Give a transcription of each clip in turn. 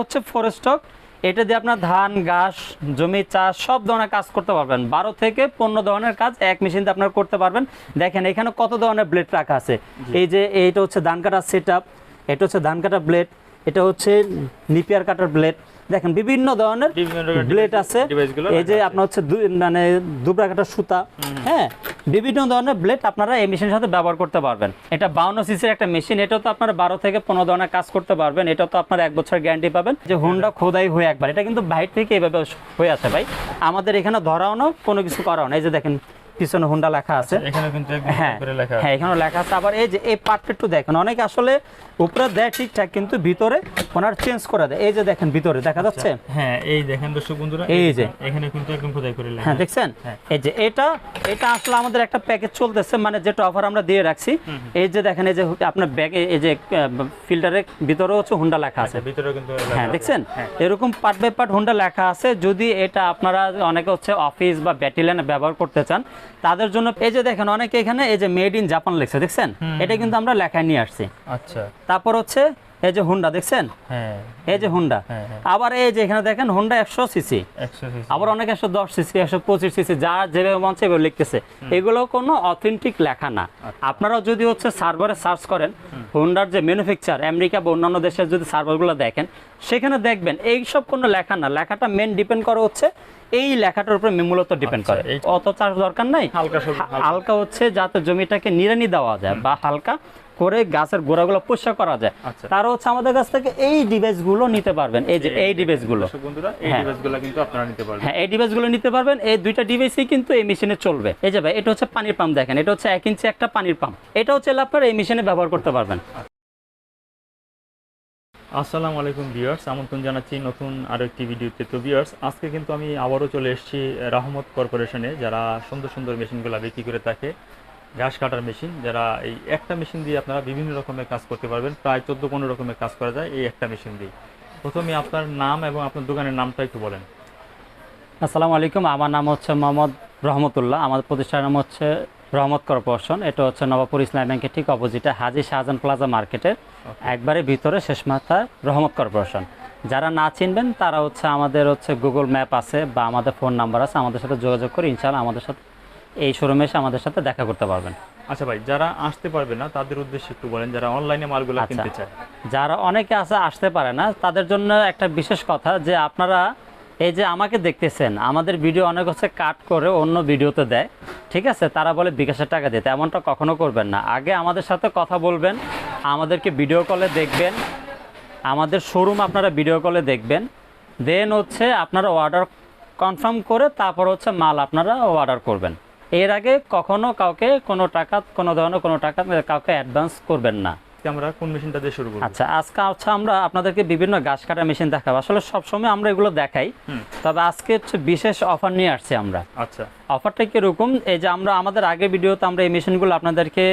হচ্ছে ফরেস্টক এটা দিয়ে আপনার ধান ঘাস জমি চাষ সব ধরনের কাজ করতে পারবেন। বারো থেকে পনেরো ধরনের কাজ এক মেশিন দিয়ে আপনার করতে পারবেন। দেখেন এখানে কত ধরনের ব্লেড রাখা আছে? এই যে এইটা হচ্ছে ধান কাটার সেট এটা হচ্ছে ধান কাটার ব্লেড এটা হচ্ছে নিপিয়ার কাটার ব্লেড দেখেন বিভিন্ন ধরনের ব্লেড আছে। এই যে আপনার হচ্ছে মানে দুবরা কাটার সুতা হ্যাঁ? বিভিন্ন ধরনের ব্লেড আপনারা এই মেশিনের সাথে ব্যবহার করতে পারবেন। এটা বাউন্ন সিসির একটা মেশিন এটা তো আপনারা বারো থেকে পনেরো ধরনের কাজ করতে পারবেন। এটা তো আপনার এক বছর গ্যারান্টি পাবেন। যে হুন্ডা খোদাই হয়ে একবার এটা কিন্তু বাইরে থেকে এভাবে হয়ে আছে ভাই। আমাদের এখানে ধরাও না কোনো কিছু করাও না। এই যে দেখেন পিছনে হুন্ডা লেখা আছে। এখানে কিন্তু হ্যাঁ করে লেখা আছে। হ্যাঁ এখানে লেখা আছে। আবার এই যে এই পার্টটা একটু দেখেন অনেকে আসলে উপরে দেয় ঠিকঠাক কিন্তু ভিতরে ওনার চেঞ্জ করে দেয়। এই যে দেখেন ভিতরে দেখা যাচ্ছে? হ্যাঁ এই দেখেন দর্শক বন্ধুরা এই যে। এখানে কিন্তু একদম খোদাই করে লেখা হ্যাঁ দেখছেন? হ্যাঁ। এই যে এটা এটা আসলে আমাদের একটা প্যাকেজ চলতেছে মানে যেটা অফার আমরা দিয়ে রাখছি। এই যে দেখেন এই যে আপনার ব্যাগে এই যে ফিল্টারের ভিতরে হচ্ছে হুন্ডা লেখা আছে। ভিতরে কিন্তু হ্যাঁ দেখছেন? হ্যাঁ। এরকম পার্ট বাই পার্ট হুন্ডা লেখা আছে। যদি এটা আপনারা অনেকে হচ্ছে অফিস বা ব্যাটালিয়ানে ব্যবহার করতে চান তাদের জন্য এই যে দেখেন অনেকে এখানে এই যে মেড ইন জাপান লেখছে দেখছেন? এটা কিন্তু আমরা লেখায় নিয়ে আসছি। আচ্ছা। তারপর হচ্ছে এই যে হুন্ডা দেখছেন? হ্যাঁ। এই যে হুন্ডা হ্যাঁ। আবার এই যে এখানে দেখেন হুন্ডা একশো সিসি। আবার অনেক একশো দশ সিসি একশো পঁচিশ সিসি যা যেভাবে মঞ্চে এভাবে লিখতেছে। এগুলো কোনো অথেন্টিক লেখা না। আপনারাও যদি হচ্ছে সার্ভারে সার্চ করেন হোন্ডার যে ম্যানুফ্যাকচার আমেরিকা বা অন্যান্য দেশের যদি সার্ভারগুলো দেখেন সেখানে দেখবেন এইসব কোনো লেখা না। লেখাটা মেন ডিপেন্ড করে হচ্ছে এই লেখাটার উপরে মূলত ডিপেন্ড করে। অত চার্জ দরকার নাই। হালকা হালকা। হালকা হচ্ছে যাতে জমিটাকে নিড়ানি দেওয়া যায় বা হালকা করে গাছের গোড়াগুলো পরিষ্কার করা যায়। আচ্ছা। তারা হচ্ছে আমাদের কাছ থেকে এই ডিভাইসগুলো নিতে পারবেন। এই যে এই ডিভাইসগুলো। দর্শক বন্ধুরা এই হ্যাঁ। ডিভাইসগুলো কিন্তু আপনারা নিতে পারবেন। হ্যাঁ এই ডিভাইসগুলো নিতে পারবেন। এই দুইটা ডিভাইসই কিন্তু এই মেশিনে চলবে। এই যে ভাই এটা হচ্ছে পানির পাম্প দেখেন। এটা হচ্ছে এক ইঞ্চি একটা পানির পাম্প। এটা হচ্ছে আপনার এই মেশিনে ব্যবহার করতে পারবেন। আসসালামু আলাইকুম ভিউয়ার্স আমন্ত্রণ জানাচ্ছি নতুন আরও একটি ভিডিওতে। তো ভিউয়ার্স আজকে কিন্তু আমি আবারও চলে এসেছি রহমত কর্পোরেশনে যারা সুন্দর সুন্দর মেশিনগুলো বিক্রি করে থাকে। ঘাস কাটার মেশিন যারা এই একটা মেশিন দিয়ে আপনারা বিভিন্ন রকমের কাজ করতে পারবেন প্রায় চোদ্দ পনেরো রকমের কাজ করা যায় এই একটা মেশিন দিয়ে। প্রথমে আপনার নাম এবং আপনার দোকানের নামটা একটু বলেন। আসসালামু আলাইকুম আমার নাম হচ্ছে মোহাম্মদ রহমতুল্লাহ আমাদের প্রতিষ্ঠানের নাম হচ্ছে রহমত কর্পোরেশন এটা হচ্ছে নবাবপুর ইসলাম ব্যাংকের ঠিক অপোজিটে হাজি শাহজাহান প্লাজা মার্কেটের একবারে ভিতরে শেষ মাথায় রহমত কর্পোরেশন। যারা না চিনবেন তারা হচ্ছে আমাদের হচ্ছে গুগল ম্যাপ আছে বা আমাদের ফোন নাম্বার আছে আমাদের সাথে যোগাযোগ করে ইনশাআল্লাহ আমাদের সাথে এই শোরুমে এসে আমাদের সাথে দেখা করতে পারবেন। আচ্ছা ভাই যারা আসতে পারবে না তাদের উদ্দেশ্যে একটু বলেন যারা অনলাইনে মালগুলো আচ্ছা। কিনতে চায়। যারা অনেকে আছে আসতে পারে না তাদের জন্য একটা বিশেষ কথা যে আপনারা এই যে আমাকে দেখতেছেন আমাদের ভিডিও অনেক হচ্ছে কাট করে অন্য ভিডিওতে দেয় ঠিক আছে? তারা বলে বিকাশের টাকা দিতে এমনটা কখনো করবেন না। আগে আমাদের সাথে কথা বলবেন আমাদেরকে ভিডিও কলে দেখবেন আমাদের শোরুম আপনারা ভিডিও কলে দেখবেন দেন হচ্ছে আপনারা অর্ডার কনফার্ম করে তারপর হচ্ছে মাল আপনারা অর্ডার করবেন। এর আগে কখনো কাউকে কোনো টাকা কোনো ধরনের কোনো টাকা কাউকে অ্যাডভান্স করবেন না। আমরা কোন মেশিনটা দিয়ে শুরু করব? আচ্ছা আজকে হচ্ছে আমরা আপনাদেরকে বিভিন্ন গাছ কাটা মেশিন দেখাবো। আসলে সবসময় আমরা এগুলো দেখাই। তবে আজকে হচ্ছে বিশেষ অফার নিয়ে আসছি আমরা। আচ্ছা। অফারটা কীরকম? এই যে আমরা আমাদের আগে ভিডিওতে আমরা এই মেশিনগুলো আপনাদেরকে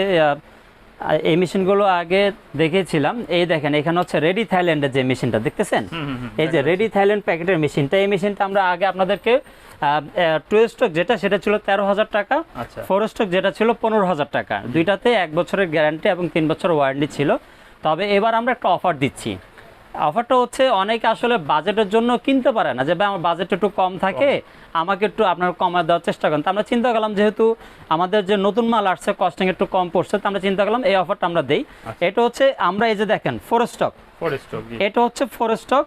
এই মেশিনগুলো আগে দেখেছিলাম। এই দেখেন এখানে হচ্ছে রেডি থাইল্যান্ডের যে মেশিনটা দেখতেছেন? এই যে রেডি থাইল্যান্ড প্যাকেটের মেশিনটা এই মেশিনটা আমরা আগে আপনাদেরকে টু স্টক যেটা সেটা ছিল তেরো হাজার টাকা। আচ্ছা। ফোর স্টক যেটা ছিল পনেরো হাজার টাকা। দুইটাতে এক বছরের গ্যারান্টি এবং তিন বছর ওয়ারেন্টি ছিল। তবে এবার আমরা একটা অফার দিচ্ছি। অফারটা হচ্ছে অনেকে আসলে বাজেটের জন্য কিনতে পারে না। যে ভাই আমার বাজেট একটু কম থাকে আমাকে একটু আপনার কমায় দেওয়ার চেষ্টা করেন। তো আমরা চিন্তা করলাম যেহেতু আমাদের যে নতুন মাল আসছে কস্টিং একটু কম পড়ছে তো আমরা চিন্তা করলাম এই অফারটা আমরা দেই। এটা হচ্ছে আমরা এই যে দেখেন ফোর স্টক ফোর স্টক এটা হচ্ছে ফোর স্টক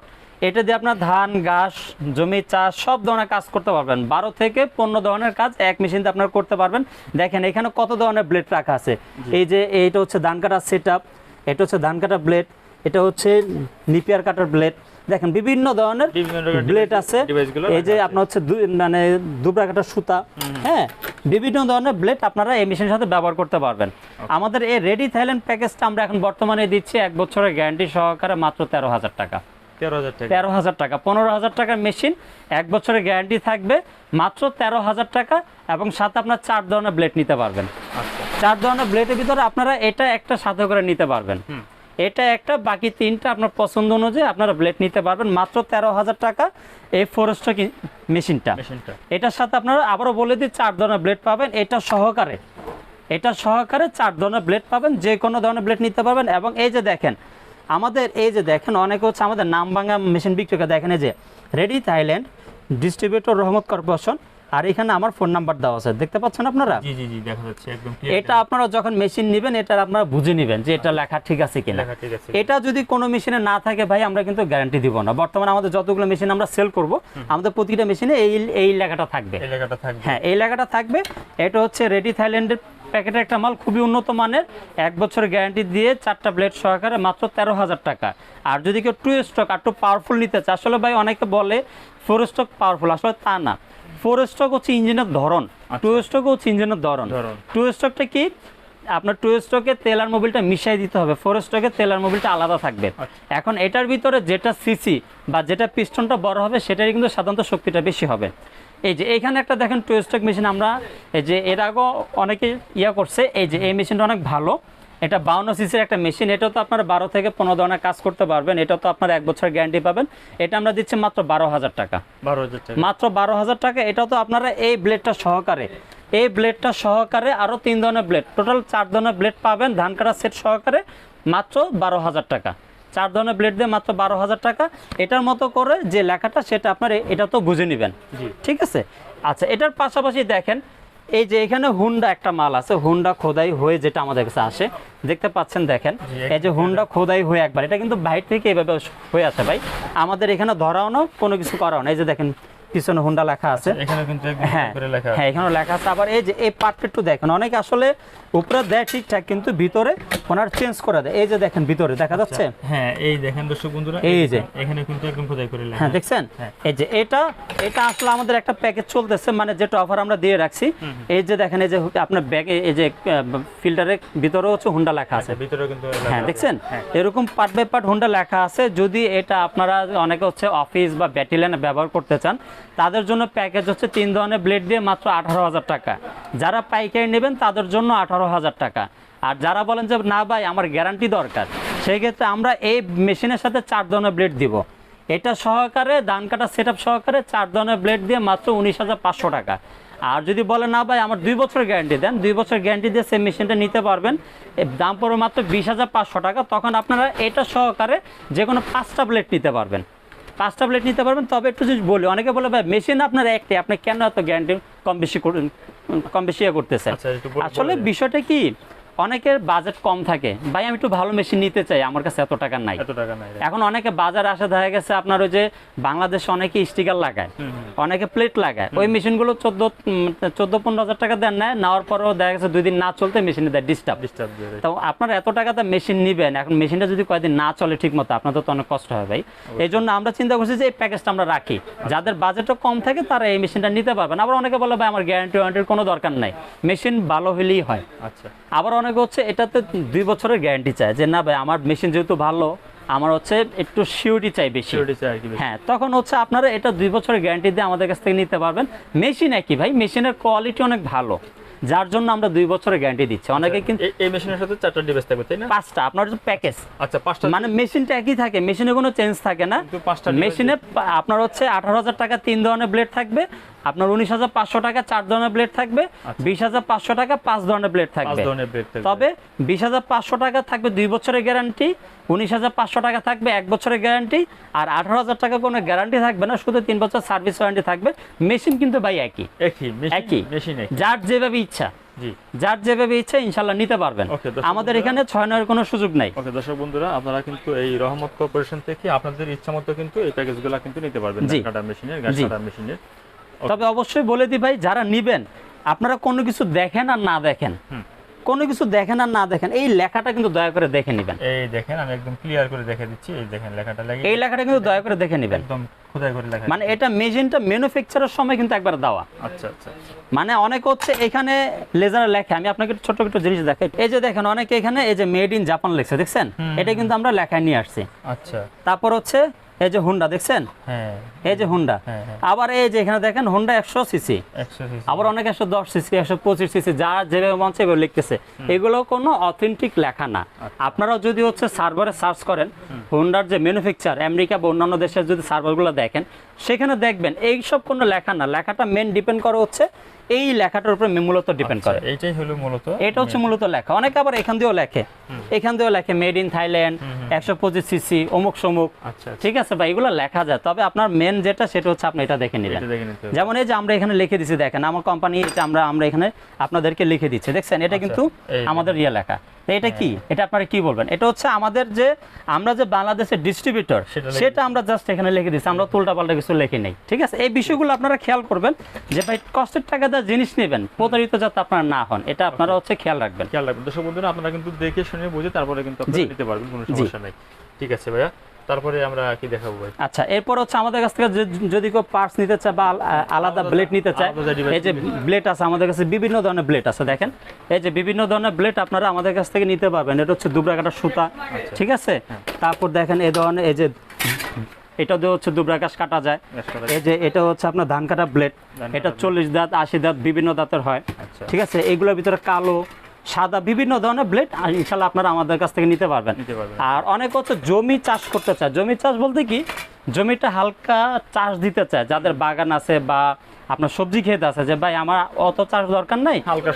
এটা দিয়ে আপনার ধান ঘাস জমি চাষ সব ধরনের কাজ করতে পারবেন। বারো থেকে পনেরো ধরনের কাজ এক মেশিন দিয়ে আপনার করতে পারবেন। দেখেন এখানে কত ধরনের ব্লেড রাখা আছে? এই যে এইটা হচ্ছে ধান কাটার সেট এটা হচ্ছে ধান কাটার ব্লেড এটা হচ্ছে নিপিয়ার কাটার ব্লেড দেখেন বিভিন্ন ধরনের ব্লেড আছে। এই যে আপনার হচ্ছে মানে দুবরা কাটার সুতা। হ্যাঁ বিভিন্ন ধরনের ব্লেড আপনারা এই মেশিনের সাথে ব্যবহার করতে পারবেন। আমাদের এই রেডি থাইল্যান্ড প্যাকেজটা আমরা এখন বর্তমানে দিচ্ছি এক বছরের গ্যারান্টি সহকারে মাত্র তেরো হাজার টাকা। তেরো হাজার টাকা। তেরো হাজার টাকা। পনেরো হাজার টাকার মেশিন এক বছরের গ্যারান্টি থাকবে মাত্র তেরো হাজার টাকা এবং সাথে আপনার চার ধরনের ব্লেড নিতে পারবেন। আচ্ছা। চার ধরনের ব্লেডের ভিতরে আপনারা এটা একটা সাথে করে নিতে পারবেন। এটা একটা বাকি তিনটা আপনার পছন্দ অনুযায়ী আপনারা ব্লেড নিতে পারবেন মাত্র তেরো হাজার টাকা এই ফোরস্টক মেশিনটা। মেশিনটা। এটার সাথে আপনারা আবারও বলে দিই চার ধরনের ব্লেড পাবেন এটা সহকারে। এটা সহকারে চার ধরনের ব্লেড পাবেন যে কোনো ধরনের ব্লেড নিতে পারবেন এবং এই যে দেখেন আমাদের এই যে দেখেন অনেকে হচ্ছে আমাদের নাম ভাঙা মেশিন বিক্রি করে দেখেন এই যে ready Thailand distributor Rahmat corporation আর এখানে আমার ফোন নাম্বার দেওয়া আছে। দেখতে পাচ্ছেন আপনারা? জি জি জি দেখা যাচ্ছে একদম এটা আপনারা যখন মেশিন নেবেন এটা আপনারা বুঝে নেবেন যে এটা লেখা ঠিক আছে কিনা। লেখা ঠিক আছে এটা যদি কোনো মেশিনে না থাকে ভাই আমরা কিন্তু গ্যারান্টি দিব না। বর্তমানে আমাদের যতগুলো মেশিন আমরা সেল করব আমাদের প্রতিটা মেশিনে এই এই লেখাটা থাকবে। এই লেখাটা থাকবে। হ্যাঁ এই লেখাটা থাকবে। এটা হচ্ছে রেডি থাইল্যান্ডের প্যাকেটের একটা মাল খুবই উন্নত মানের। এক বছরের গ্যারান্টি দিয়ে চারটা প্লেট সহকারে মাত্র তেরো হাজার টাকা। আর যদি কেউ টু স্টক আর টু পাওয়ারফুল নিতে চায় আসলে ভাই অনেকে বলে ফোর স্টক পাওয়ারফুল আসলে তা না। ফোর স্টক হচ্ছে ইঞ্জিনের ধরন। টু স্টক হচ্ছে ইঞ্জিনের ধরন। ধরন। টু স্টকটা কি? আপনার টু স্টকে তেল আর মোবিলটা মিশাই দিতে হবে ফোর স্টকে তেল আর মোবিলটা আলাদা থাকবে। এখন এটার ভিতরে যেটা সিসি বা যেটা পিস্টনটা বড় হবে সেটারই কিন্তু সাধারণত শক্তিটা বেশি হবে। এই যে এইখানে একটা দেখেন টু স্টক মেশিন আমরা এই যে এর আগেও অনেকে ইয়া করছে এই যে এই মেশিনটা অনেক ভালো। এটা বাউন্ন সিসির একটা মেশিন এটা তো আপনারা বারো থেকে পনেরো ধরনের কাজ করতে পারবেন এটা তো আপনার এক বছর গ্যারান্টি পাবেন। এটা আমরা দিচ্ছি মাত্র বারো হাজার টাকা। বারো হাজার টাকা। মাত্র বারো হাজার টাকা এটা তো আপনারা এই ব্লেডটা সহকারে এই ব্লেডটা সহকারে আরও তিন ধরনের ব্লেড টোটাল চার ধরনের ব্লেড পাবেন ধান কাটা সেট সহকারে মাত্র বারো হাজার টাকা। চার ধরনের ব্লেড দিয়ে মাত্র বারো হাজার টাকা। এটার মতো করে যে লেখাটা সেটা আপনার এটা তো বুঝে নেবেন। ঠিক আছে? আচ্ছা এটার পাশাপাশি দেখেন এই যে এখানে হুন্ডা একটা মাল আছে হুন্ডা খোদাই হয়ে যেটা আমাদের কাছে আসে। দেখতে পাচ্ছেন দেখেন এই যে হুন্ডা খোদাই হয়ে একবার। এটা কিন্তু বাইরে থেকে এভাবে হয়ে আছে ভাই। আমাদের এখানে ধরাও না কোনো কিছু করাও না। এই যে দেখেন পিছনে হুন্ডা লেখা আছে এখানে কিন্তু হ্যাঁ করে লেখা আছে। হ্যাঁ এখানে লেখা আছে আবার এই যে এই পার্টটা একটু দেখেন অনেকে আসলে উপরে দেয় ঠিকঠাক কিন্তু ভিতরে ওনার চেঞ্জ করে দেয়। এই যে দেখেন ভিতরে দেখা যাচ্ছে? হ্যাঁ এই দেখেন দর্শক বন্ধুরা এই যে। এখানে কিন্তু একদম খোদাই করে হ্যাঁ দেখছেন? হ্যাঁ। এই যে এটা এটা আসলে আমাদের একটা প্যাকেজ চলতেছে মানে যেটা অফার আমরা দিয়ে রাখছি। এই যে দেখেন এই যে আপনার ব্যাগে এই যে ফিল্টারের ভিতরে হচ্ছে হুন্ডা লেখা আছে। আচ্ছা ভিতরে কিন্তু হ্যাঁ দেখছেন? হ্যাঁ। এরকম পার্ট বাই পার্ট হোন্ডা লেখা আছে। যদি এটা আপনারা অনেকে হচ্ছে অফিস বা ব্যাটেলিয়ানে ব্যবহার করতে চান তাদের জন্য প্যাকেজ হচ্ছে তিন ধরনের ব্লেড দিয়ে মাত্র আঠারো হাজার টাকা। যারা পাইকারি নেবেন তাদের জন্য আঠারো হাজার টাকা। আর যারা বলেন যে, না ভাই, আমার গ্যারান্টি দরকার সেই ক্ষেত্রে আমরা এই মেশিনের সাথে চার ধরনের ব্লেড দিব। এটা সহকারে, ধান কাটা সেট সহকারে চার ধরনের ব্লেড দিয়ে মাত্র উনিশ হাজার পাঁচশো টাকা। আর যদি বলে না ভাই, আমার দুই বছর গ্যারান্টি দেন, দুই বছর গ্যারান্টি দিয়ে সেই মেশিনটা নিতে পারবেন। দাম পড়বে মাত্র বিশ হাজার পাঁচশো টাকা। তখন আপনারা এটা সহকারে যে কোনো পাঁচটা ব্লেড নিতে পারবেন। পাঁচটা প্লেট নিতে পারবেন তবে একটু যদি বলি অনেকে বলে ভাই মেশিন আপনার একটাই আপনি কেন এত গ্যারান্টি কম বেশি করুন কম বেশি ইয়ে করতেছেন? আচ্ছা, একটু আসলে বিষয়টা কি অনেকের বাজেট কম থাকে। ভাই আমি একটু ভালো মেশিন নিতে চাই আমার কাছে এত টাকা নাই। এত টাকা নাই এখন অনেকে বাজারে আসা দেখা গেছে আপনার ওই যে বাংলাদেশে অনেকে স্টিকার লাগায় অনেকে প্লেট লাগায়। ওই মেশিনগুলো চোদ্দ চোদ্দ পনেরো হাজার টাকা দেন নেয় নেওয়ার পরেও দেখা গেছে দুই দিন না চলতে মেশিনে দেয় ডিস্টার্ব ডিস্টার্ব। তো আপনার এত টাকাতে মেশিন নিবেন এখন মেশিনটা যদি কয়েকদিন না চলে ঠিক মতো আপনাদের তো অনেক কষ্ট হয় ভাই। এই জন্য আমরা চিন্তা করছি যে এই প্যাকেজটা আমরা রাখি। যাদের বাজেটও কম থাকে তারা এই মেশিনটা নিতে পারবেন। আবার অনেকে বলে ভাই আমার গ্যারান্টি ওয়ারেন্টির কোনো দরকার নাই। মেশিন ভালো হলেই হয়। আচ্ছা। আবার অনেকে হচ্ছে এটাতে দুই বছরের গ্যারান্টি চায় যে না ভাই আমার মেশিন যেহেতু ভালো আমার হচ্ছে একটু সিউরিটি চাই বেশি। হ্যাঁ তখন হচ্ছে আপনারা এটা দুই বছরের গ্যারান্টি দিয়ে আমাদের কাছ থেকে নিতে পারবেন। মেশিন একই ভাই মেশিনের কোয়ালিটি অনেক ভালো। যার জন্য আমরা দুই বছরের গ্যারান্টি দিচ্ছি। অনেকে কিন্তু এই- মেশিনের সাথে চারটা ডিভাইস থাকবে তাই না? পাঁচটা আপনার যে প্যাকেজ আচ্ছা পাঁচটা মানে মেশিনটা একই থাকে মেশিনে কোনো চেঞ্জ থাকে না। কিন্তু পাঁচটা মেশিনে আপনার হচ্ছে আঠারো হাজার টাকা তিন ধরনের ব্লেড থাকবে আপনার উনিশ হাজার পাঁচশো টাকা চার ধরনের ব্লেড থাকবে বিশ হাজার পাঁচশো টাকা পাঁচ ধরনের ব্লেড আচ্ছা। পাঁচ থাকবে। তবে বিশ হাজার পাঁচশো টাকা থাকবে দুই বছরের গ্যারান্টি উনিশ হাজার পাঁচশো টাকা থাকবে এক বছরের গ্যারান্টি আর আঠারো হাজার টাকা কোনো গ্যারান্টি থাকবে না শুধু তিন বছর সার্ভিস ওয়ারেন্টি থাকবে। মেশিন কিন্তু ভাই একই। একই মেশিন একই। যার যেভাবে ইচ্ছা জি। যার যেভাবে ইচ্ছা ইনশাল্লাহ নিতে পারবেন। আমাদের এখানে ছয় নয়ের কোনো সুযোগ নাই। ওকে দর্শক বন্ধুরা আপনারা কিন্তু এই রহমত কর্পোরেশন থেকে আপনাদের ইচ্ছা মতো কিন্তু এই প্যাকেজগুলো কিন্তু নিতে পারবেন। কাটা মেশিনের গাছ জি। কাটা মেশিনের তবে অবশ্যই বলে দিই ভাই যারা নিবেন আপনারা কোনো কিছু দেখেন আর না দেখেন। হুম। কোনো কিছু দেখেন আর না দেখেন এই লেখাটা কিন্তু দয়া করে দেখে নেবেন। এই দেখেন আমি একদম ক্লিয়ার করে দেখে দিচ্ছি এই দেখেন লেখাটা লাগে এই লেখাটা কিন্তু দয়া করে দেখে নেবেন। একদম খোদাই করে লেখা মানে এটা মেশিনটা ম্যানুফ্যাকচারের সময় কিন্তু একবার দেওয়া। আচ্ছা আচ্ছা আচ্ছা। মানে অনেক হচ্ছে এখানে লেজারে লেখা। আমি আপনাকে ছোট্ট একটু জিনিস দেখাই। এই যে দেখেন অনেকে এখানে এই যে মেড ইন জাপান লেখছে দেখছেন? এটা কিন্তু আমরা লেখায় নিয়ে আসছি। আচ্ছা। তারপর হচ্ছে এই যে হুন্ডা দেখছেন? হ্যাঁ। এই যে হুন্ডা হ্যাঁ আবার এই যে এখানে দেখেন হুন্ডা একশো সিসি। আবার অনেক একশো দশ সিসি একশো পঁচিশ সিসি যা যেভাবে মঞ্চে এগুলো লিখতেছে। এগুলো কোনো অথেন্টিক লেখা না। আপনারাও যদি হচ্ছে সার্ভারে সার্চ করেন হোন্ডার যে ম্যানুফ্যাকচার আমেরিকা বা অন্যান্য দেশের যদি সার্ভারগুলো দেখেন সেখানে দেখবেন এইসব কোনো লেখা না। লেখাটা মেন ডিপেন্ড করে হচ্ছে এই লেখাটার উপরে মূলত ডিপেন্ড করে। আচ্ছা, এইটাই হলো মূলত এটা হচ্ছে মূলত লেখা। অনেকে আবার এখান দিয়েও লেখে। এখান দিয়েও লেখে মেড ইন থাইল্যান্ড একশো পঁচিশ সিসি অমুক সমুক। আচ্ছা আচ্ছা। ঠিক আছে বা এগুলো লেখা যায়। তবে আপনার মেন যেটা সেটা হচ্ছে আপনি এটা দেখে হবে। যেমন এই যে আমরা এখানে লিখে দিচ্ছি দেখেন আমার কোম্পানি এটা আমরা আমরা এখানে আপনাদেরকে লিখে দিচ্ছি। দেখছেন? এটা কিন্তু আচ্ছা, যে। আমাদের ইয়ে লেখা। এটা কি? এটা আপনারা কি বলবেন? এটা হচ্ছে আমাদের যে আমরা যে বাংলাদেশের ডিস্ট্রিবিউটর সেটা আমরা জাস্ট এখানে লিখে দিচ্ছি আমরা উল্টা পাল্টা কিছু লিখে নেই। ঠিক আছে? এই বিষয়গুলো আপনারা খেয়াল করবেন যে ভাই কষ্টের টাকা দেওয়া জিনিস নেবেন প্রতারিত যাতে আপনারা না হন এটা আপনারা হচ্ছে খেয়াল রাখবেন। খেয়াল রাখবেন। দর্শক বন্ধুরা আপনারা কিন্তু দেখে শুনে বুঝে তারপরে কিন্তু। আপনারা নিতে পারবেন কোনো সমস্যা নাই। ঠিক আছে ভাইয়া? তারপরে আমরা কি দেখাবো ভাই? আচ্ছা এরপর হচ্ছে আমাদের কাছ থেকে যদি কেউ পার্টস নিতে চায় বা আলাদা ব্লেড নিতে চায় এই যে ব্লেড আছে আমাদের কাছে বিভিন্ন ধরনের ব্লেড আছে দেখেন। এই যে বিভিন্ন ধরনের ব্লেড আপনারা আমাদের কাছ থেকে নিতে পারবেন। এটা হচ্ছে দুবরা কাটা সুতা ঠিক আছে? তারপর দেখেন এই ধরনের এই যে এটা দিয়ে হচ্ছে দুবরা ঘাস কাটা যায়। এই যে এটা হচ্ছে আপনার ধান কাটা ব্লেড এটা চল্লিশ দাঁত আশি দাঁত বিভিন্ন দাঁতের হয়। আচ্ছা। ঠিক আছে? এগুলোর ভিতরে কালো সাদা বিভিন্ন ধরনের ব্লেড ইনশাল্লাহ আপনারা আমাদের কাছ থেকে নিতে পারবেন। আর অনেক হচ্ছে জমি চাষ করতে চায়। জমি চাষ বলতে কি জমিটা হালকা চাষ দিতে চায়। যাদের বাগান আছে বা আপনার সবজি ক্ষেত আছে যে ভাই আমার অত চাষ দরকার নাই। হালকা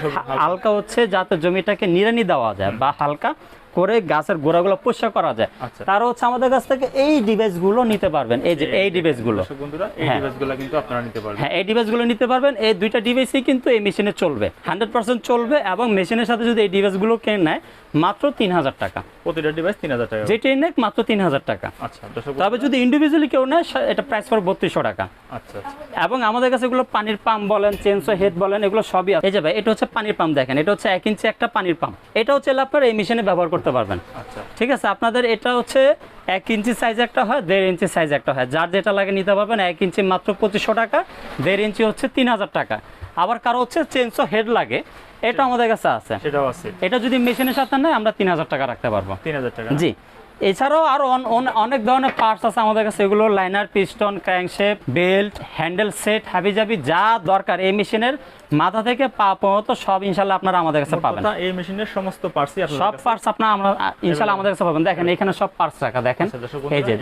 হালকা হচ্ছে যাতে জমিটাকে নিরানি দেওয়া যায় বা হালকা করে গাছের গোড়াগুলো পরিষ্কার করা যায়। আচ্ছা। তারা হচ্ছে আমাদের কাছ থেকে এই ডিভাইসগুলো নিতে পারবেন এই যে এই ডিভাইসগুলো। দর্শক বন্ধুরা এই হ্যাঁ। ডিভাইসগুলো কিন্তু আপনারা নিতে পারবেন। হ্যাঁ এই ডিভাইসগুলো নিতে পারবেন এই দুইটা ডিভাইসই কিন্তু এই মেশিনে চলবে হান্ড্রেড পার্সেন্ট চলবে এবং মেশিনের সাথে যদি এই ডিভাইসগুলো কিনে নেয় মাত্র তিন হাজার টাকা। প্রতিটা ডিভাইস তিন হাজার টাকা। যেটাই নেক মাত্র তিন হাজার টাকা। আচ্ছা তবে যদি ইন্ডিভিজুয়ালি কেউ নেয় এটা প্রাইস পড়ে বত্রিশশো টাকা। আচ্ছা আচ্ছা। এবং আমাদের কাছে এগুলো পানির পাম্প বলেন চেঞ্জো হেড বলেন এগুলো সবই আছে। এই যে ভাই এটা হচ্ছে পানির পাম্প দেখেন এটা হচ্ছে এক ইঞ্চি একটা পানির পাম্প এটা হচ্ছে আপনার এই মেশিনে ব্যবহার করতে পারবেন। আচ্ছা। ঠিক আছে আপনাদের এটা হচ্ছে এক ইঞ্চি সাইজ একটা হয় দেড় ইঞ্চি সাইজ একটা হয়। যার যেটা লাগে নিতে পারবেন এক ইঞ্চি মাত্র পঁচিশশো টাকা দেড় ইঞ্চি হচ্ছে তিন হাজার টাকা। আবার কারও হচ্ছে চেঞ্জো হেড লাগে এটা আমাদের কাছে আছে। সেটাও আছে। এটা যদি মেশিনের সাথে নেয় আমরা তিন হাজার টাকা রাখতে পারব। তিন হাজার টাকা। জি। এছাড়াও আরও অন- অন- অনেক ধরনের পার্টস আছে আমাদের কাছে। এগুলো liner piston crankshaft belt handle set হাবিজাবি যা দরকার এই মেশিনের মাথা থেকে পা পর্যন্ত সব ইনশাল্লাহ আপনারা আমাদের কাছে পাবেন। এই মেশিনের সমস্ত আপনারা সব পার্টস আপনারা আমরা ইনশাল্লাহ আমাদের কাছে পাবেন। দেখেন এখানে সব পার্টস রাখা দেখেন। আচ্ছা এই যে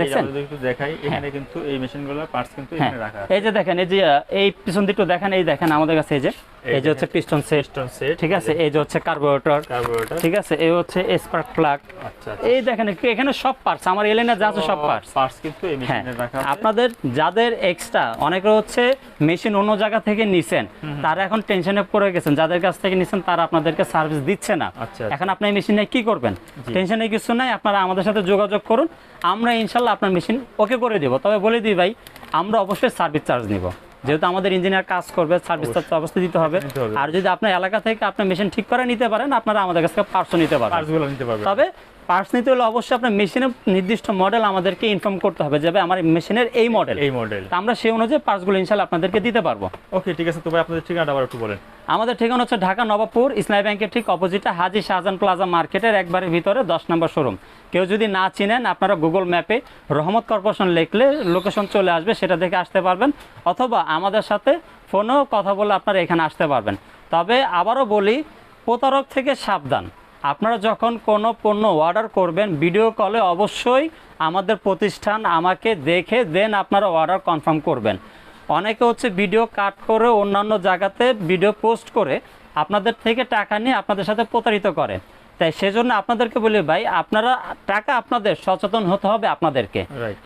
একটু দেখাই। এখানে কিন্তু এই মেশিনগুলোর পার্টস কিন্তু হ্যাঁ। এখানে রাখা আছে। এই যে দেখেন এই যে এই পিছন দিকটা দেখেন এই দেখেন আমাদের কাছে এই যে এই যে হচ্ছে পিস্টন সেট ঠিক আছে? এই যে হচ্ছে কার্বোরেটর কার্বোরেটর ঠিক আছে? এই হচ্ছে স্পার্ক প্লাগ আচ্ছা এই দেখেন এখানে সব পার্টস আমার এলেনে যা আছে সব পার্টস পার্টস কিন্তু এই হ্যাঁ। মেশিনে রাখা আপনাদের যাদের এক্সট্রা অনেকে হচ্ছে মেশিন অন্য জায়গা থেকে নিছেন তারা এখন টেনশনে পড়ে গেছেন যাদের কাছ থেকে নিছেন তারা আপনাদেরকে সার্ভিস দিচ্ছে না। আচ্ছা এখন আপনি মেশিনে কি করবেন? টেনশনে কিছু নাই আপনারা আমাদের সাথে যোগাযোগ করুন। আমরা ইনশাল্লাহ আপনার মেশিন ওকে করে দেবো। তবে বলে দিই ভাই আমরা অবশ্যই সার্ভিস চার্জ নিব। যেহেতু আমাদের ইঞ্জিনিয়ার কাজ করবে সার্ভিস চার্জ অবশ্যই। দিতে হবে। আর যদি আপনার এলাকা থেকে আপনার মেশিন ঠিক করে নিতে পারেন আপনারা আমাদের কাছ থেকে পার্টসগুলো নিতে পারবেন। তবে পার্টস নিতে হলে অবশ্যই আপনার মেশিনের নির্দিষ্ট মডেল আমাদেরকে ইনফর্ম করতে হবে যে ভাই আমার মেশিনের এই মডেল এই মডেল আমরা সেই অনুযায়ী পার্টসগুলো ইনশাল্লাহ আপনাদেরকে দিতে পারব। ওকে ঠিক আছে তো ভাই আপনাদের ঠিকানাটা আবার একটু বলেন। আমাদের ঠিকানা হচ্ছে ঢাকা নবাবপুর ইসলামী ব্যাংকের ঠিক অপোজিটে হাজি শাহজাহান প্লাজা মার্কেটের একবারের ভিতরে দশ নম্বর শোরুম কেউ যদি না চিনেন আপনারা গুগল ম্যাপে রহমত কর্পোরেশন লিখলে লোকেশন চলে আসবে সেটা দেখে আসতে পারবেন। অথবা আমাদের সাথে ফোনেও কথা বলে আপনারা এখানে আসতে পারবেন। তবে আবারও বলি প্রতারক থেকে সাবধান। আপনারা যখন কোনো পণ্য অর্ডার করবেন ভিডিও কলে অবশ্যই আমাদের প্রতিষ্ঠান আমাকে দেখে দেন আপনারা অর্ডার কনফার্ম করবেন। অনেকে হচ্ছে ভিডিও কাট করে অন্যান্য জায়গাতে ভিডিও পোস্ট করে আপনাদের থেকে টাকা নিয়ে আপনাদের সাথে প্রতারিত করে। তাই সেজন্য আপনাদেরকে বলি ভাই আপনারা টাকা আপনাদের সচেতন হতে হবে আপনাদেরকে।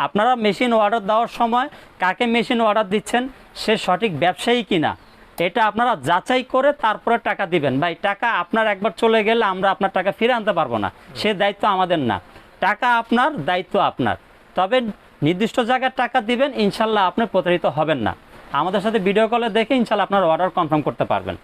আপনারা মেশিন অর্ডার দেওয়ার সময় কাকে মেশিন অর্ডার দিচ্ছেন সে সঠিক ব্যবসায়ী কিনা এটা আপনারা যাচাই করে তারপরে টাকা দিবেন। ভাই, টাকা আপনার একবার চলে গেলে আমরা আপনার টাকা ফিরে আনতে পারব না। সে দায়িত্ব আমাদের না। টাকা আপনার, দায়িত্ব আপনার। তবে নির্দিষ্ট জায়গায় টাকা দিবেন, ইনশাল্লাহ আপনি প্রতারিত হবেন না। আমাদের সাথে ভিডিও কলে দেখে ইনশাল্লাহ আপনার অর্ডার কনফার্ম করতে পারবেন।